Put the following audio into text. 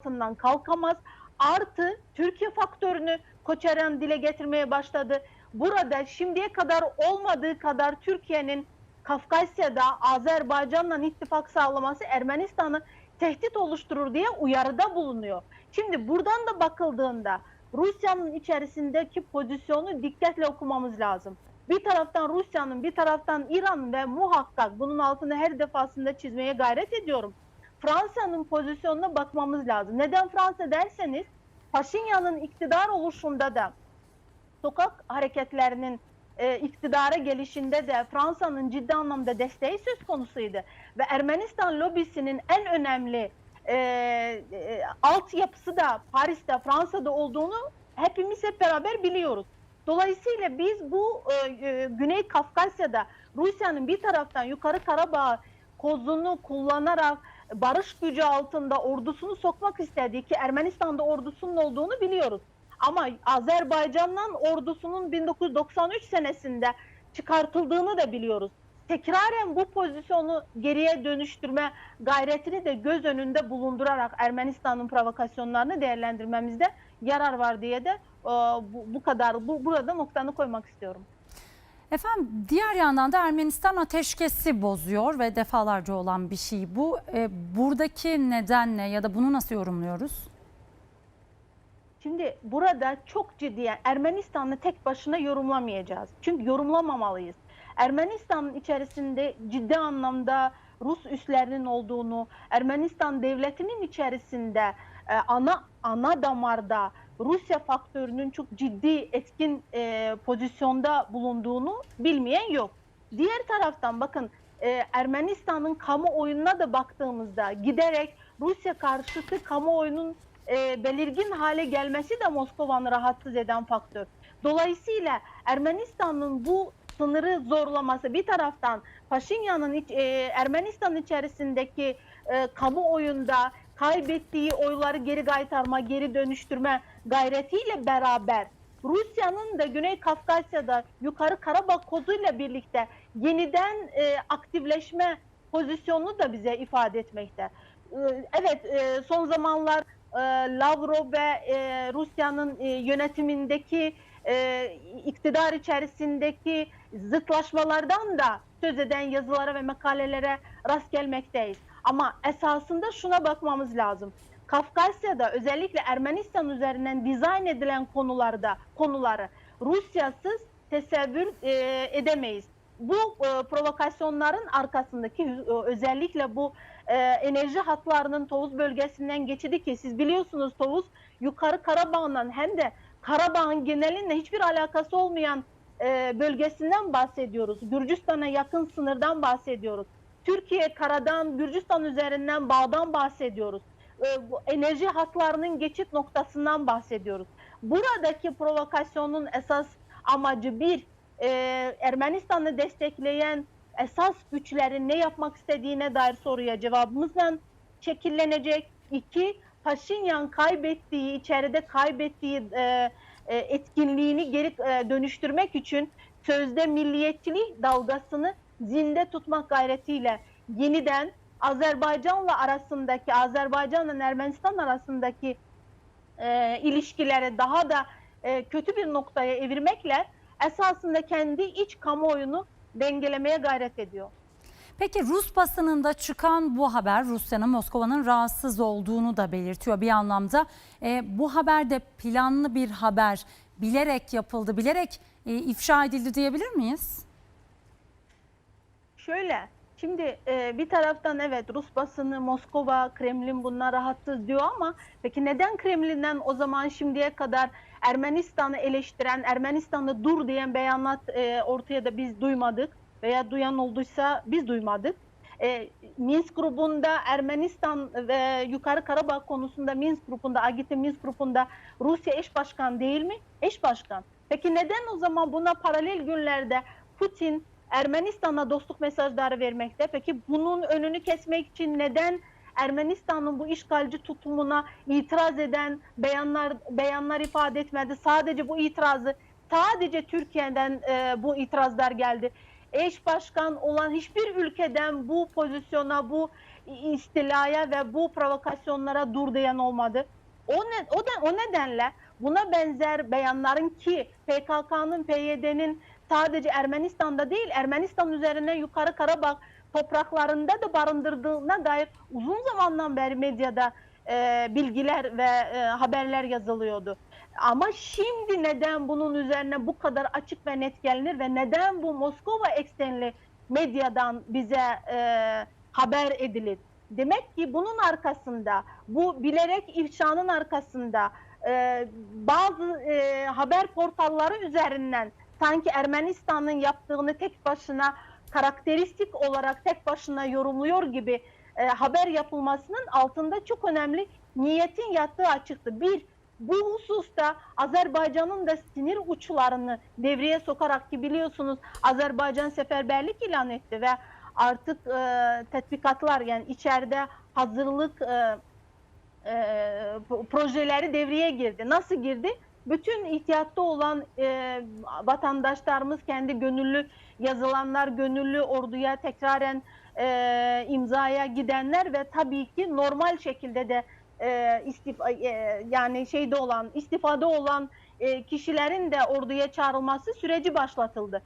altından kalkamaz. Artı Türkiye faktörünü Koçeren dile getirmeye başladı. Burada şimdiye kadar olmadığı kadar Türkiye'nin Kafkasya'da Azerbaycan'la ittifak sağlaması Ermenistan'ı tehdit oluşturur diye uyarıda bulunuyor. Şimdi buradan da bakıldığında Rusya'nın içerisindeki pozisyonu dikkatle okumamız lazım. Bir taraftan Rusya'nın, bir taraftan İran'ın ve muhakkak bunun altını her defasında çizmeye gayret ediyorum. Fransa'nın pozisyonuna bakmamız lazım. Neden Fransa derseniz Paşinyan'ın iktidar oluşunda da sokak hareketlerinin e, iktidara gelişinde de Fransa'nın ciddi anlamda desteği söz konusuydu. Ve Ermenistan lobisinin en önemli e, e, altyapısı da Paris'te, Fransa'da olduğunu hepimiz hep beraber biliyoruz. Dolayısıyla biz bu e, e, Güney Kafkasya'da Rusya'nın bir taraftan Yukarı Karabağ kozunu kullanarak barış gücü altında ordusunu sokmak istediği ki Ermenistan'da ordusunun olduğunu biliyoruz. Ama Azerbaycan'dan ordusunun 1993 senesinde çıkartıldığını da biliyoruz. Tekraren bu pozisyonu geriye dönüştürme gayretini de göz önünde bulundurarak Ermenistan'ın provokasyonlarını değerlendirmemizde yarar var diye de e, bu, kadar bu burada noktanı koymak istiyorum. Efendim diğer yandan da Ermenistan ateşkesi bozuyor ve defalarca olan bir şey bu. E, buradaki neden ne ya da bunu nasıl yorumluyoruz? Şimdi burada çok ciddi Ermenistan'ı tek başına yorumlamayacağız. Çünkü yorumlamamalıyız. Ermenistan'ın içerisinde ciddi anlamda Rus üslerinin olduğunu, Ermenistan devletinin içerisinde e, ana ana damarda Rusya faktörünün çok ciddi etkin e, pozisyonda bulunduğunu bilmeyen yok. Diğer taraftan bakın e, Ermenistan'ın kamuoyuna da baktığımızda giderek Rusya karşıtı kamuoyunun e, belirgin hale gelmesi de Moskova'nı rahatsız eden faktör. Dolayısıyla Ermenistan'ın bu sınırı zorlaması bir taraftan Paşinyan'ın iç- e, Ermenistan içerisindeki e, kamuoyunda kaybettiği oyları geri kaytarma, geri dönüştürme gayretiyle beraber Rusya'nın da Güney Kafkasya'da Yukarı Karabağ kozuyla birlikte yeniden e, aktifleşme pozisyonunu da bize ifade etmekte. E, evet e, son zamanlar e, Lavrov ve e, Rusya'nın e, yönetimindeki e, iktidar içerisindeki zıtlaşmalardan da söz eden yazılara ve makalelere rast gelmekteyiz. Ama esasında şuna bakmamız lazım. Kafkasya'da özellikle Ermenistan üzerinden dizayn edilen konularda konuları Rusyasız tesevvür e, edemeyiz. Bu e, provokasyonların arkasındaki e, özellikle bu e, enerji hatlarının Tovuz bölgesinden geçidi ki siz biliyorsunuz Tovuz yukarı Karabağ'dan hem de Karabağ'ın genelinle hiçbir alakası olmayan e, bölgesinden bahsediyoruz. Gürcistan'a yakın sınırdan bahsediyoruz. Türkiye karadan Gürcistan üzerinden bağdan bahsediyoruz. E, bu enerji hatlarının geçit noktasından bahsediyoruz. Buradaki provokasyonun esas amacı bir e, Ermenistan'ı destekleyen esas güçlerin ne yapmak istediğine dair soruya cevabımızla şekillenecek. İki, Paşinyan kaybettiği, içeride kaybettiği e, e, etkinliğini geri e, dönüştürmek için sözde milliyetçilik dalgasını zinde tutmak gayretiyle yeniden Azerbaycan'la arasındaki, Azerbaycan'la Ermenistan arasındaki e, ilişkileri daha da e, kötü bir noktaya evirmekle esasında kendi iç kamuoyunu dengelemeye gayret ediyor. Peki Rus basınında çıkan bu haber Rusya'nın Moskova'nın rahatsız olduğunu da belirtiyor bir anlamda. E, bu haber de planlı bir haber bilerek yapıldı, bilerek e, ifşa edildi diyebilir miyiz? Şöyle, şimdi e, bir taraftan evet Rus basını, Moskova, Kremlin bunlar rahatsız diyor ama peki neden Kremlin'den o zaman şimdiye kadar Ermenistan'ı eleştiren, Ermenistan'da dur diyen beyanat e, ortaya da biz duymadık veya duyan olduysa biz duymadık. E, Minsk grubunda Ermenistan ve Yukarı Karabağ konusunda Minsk grubunda, Agite Minsk grubunda Rusya eş başkan değil mi? Eş başkan. Peki neden o zaman buna paralel günlerde Putin Ermenistan'a dostluk mesajları vermekte. Peki bunun önünü kesmek için neden Ermenistan'ın bu işgalci tutumuna itiraz eden beyanlar beyanlar ifade etmedi? Sadece bu itirazı sadece Türkiye'den e, bu itirazlar geldi. Eş başkan olan hiçbir ülkeden bu pozisyona, bu istilaya ve bu provokasyonlara dur diyen olmadı. O, ne, o, da, o nedenle buna benzer beyanların ki PKK'nın, PYD'nin sadece Ermenistan'da değil Ermenistan üzerine yukarı Karabağ topraklarında da barındırdığına dair uzun zamandan beri medyada e, bilgiler ve e, haberler yazılıyordu. Ama şimdi neden bunun üzerine bu kadar açık ve net gelinir ve neden bu Moskova eksenli medyadan bize e, haber edilir? Demek ki bunun arkasında, bu bilerek ifşanın arkasında e, bazı e, haber portalları üzerinden sanki Ermenistan'ın yaptığını tek başına karakteristik olarak tek başına yorumluyor gibi e, haber yapılmasının altında çok önemli niyetin yattığı açıktı. Bir, bu hususta Azerbaycan'ın da sinir uçlarını devreye sokarak ki biliyorsunuz Azerbaycan seferberlik ilan etti ve artık e, tatbikatlar yani içeride hazırlık e, e, projeleri devreye girdi. Nasıl girdi? Bütün ihtiyatta olan e, vatandaşlarımız kendi gönüllü yazılanlar, gönüllü orduya tekraren e, imzaya gidenler ve tabii ki normal şekilde de e, istifa e, yani şeyde olan istifada olan e, kişilerin de orduya çağrılması süreci başlatıldı.